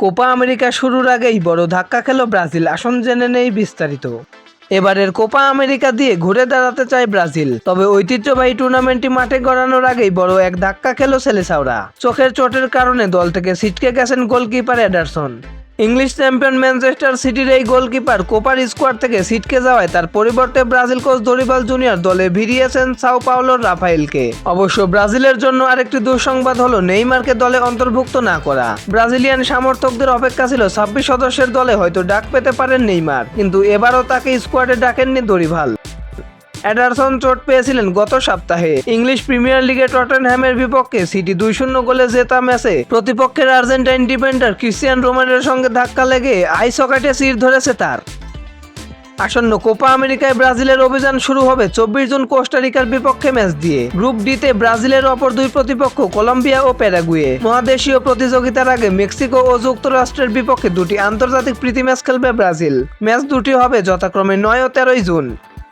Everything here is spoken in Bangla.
কোপা আমেরিকা শুরুর আগেই বড় ধাক্কা খেল ব্রাজিল, আসন জেনে নেই বিস্তারিত। এবারের কোপা আমেরিকা দিয়ে ঘুরে দাঁড়াতে চায় ব্রাজিল, তবে ঐতিহ্যবাহী টুর্নামেন্টটি মাঠে গড়ানোর আগেই বড় এক ধাক্কা খেল সেলেসাওরা। চোখের চোটের কারণে দল থেকে ছিটকে গেছেন goalkeeper Ederson. English champion Manchester সিটির এই গোলকিপার কোপার স্কোয়াড থেকে সিটকে যাওয়ায় তার পরিবর্তে ব্রাজিল কোচ দরিবাল জুনিয়র দলে ভিড়িয়েছেন সাও পাওলোর রাফায়েলকে। অবশ্য ব্রাজিলের জন্য আরেকটি দুঃসংবাদ হলো নেইমারকে দলে অন্তর্ভুক্ত না করা। ব্রাজিলিয়ান সমর্থকদের অপেক্ষা ছিল ছাব্বিশ সদস্যের দলে হয়তো ডাক পেতে পারেন নেইমার, কিন্তু এবারও তাকে স্কোয়াডে ডাকেননি দরিভাল অ্যাডারসন চোট পেয়েছিলেন গত সপ্তাহে। ইংলিশ প্রিমিয়ার লিগে টটেনহ্যামের বিপক্ষে সিটি দুই শূন্য গোলে জেতা ম্যাচে প্রতিপক্ষের আর্জেন্টাইন ডিফেন্ডার ক্রিস্টিয়ান রোমানের সঙ্গে ধাক্কা লেগে আই সকেটে সির ধরেছে তার। আসন্ন কোপা আমেরিকায় ব্রাজিলের অভিযান শুরু হবে চব্বিশ জুন কোস্টারিকার বিপক্ষে ম্যাচ দিয়ে। গ্রুপ ডিতে ব্রাজিলের অপর দুই প্রতিপক্ষ কলম্বিয়া ও প্যারাগুয়ে। মহাদেশীয় প্রতিযোগিতার আগে মেক্সিকো ও যুক্তরাষ্ট্রের বিপক্ষে দুটি আন্তর্জাতিক প্রীতি ম্যাচ খেলবে ব্রাজিল। ম্যাচ দুটি হবে যথাক্রমে নয় ও তেরোই জুন।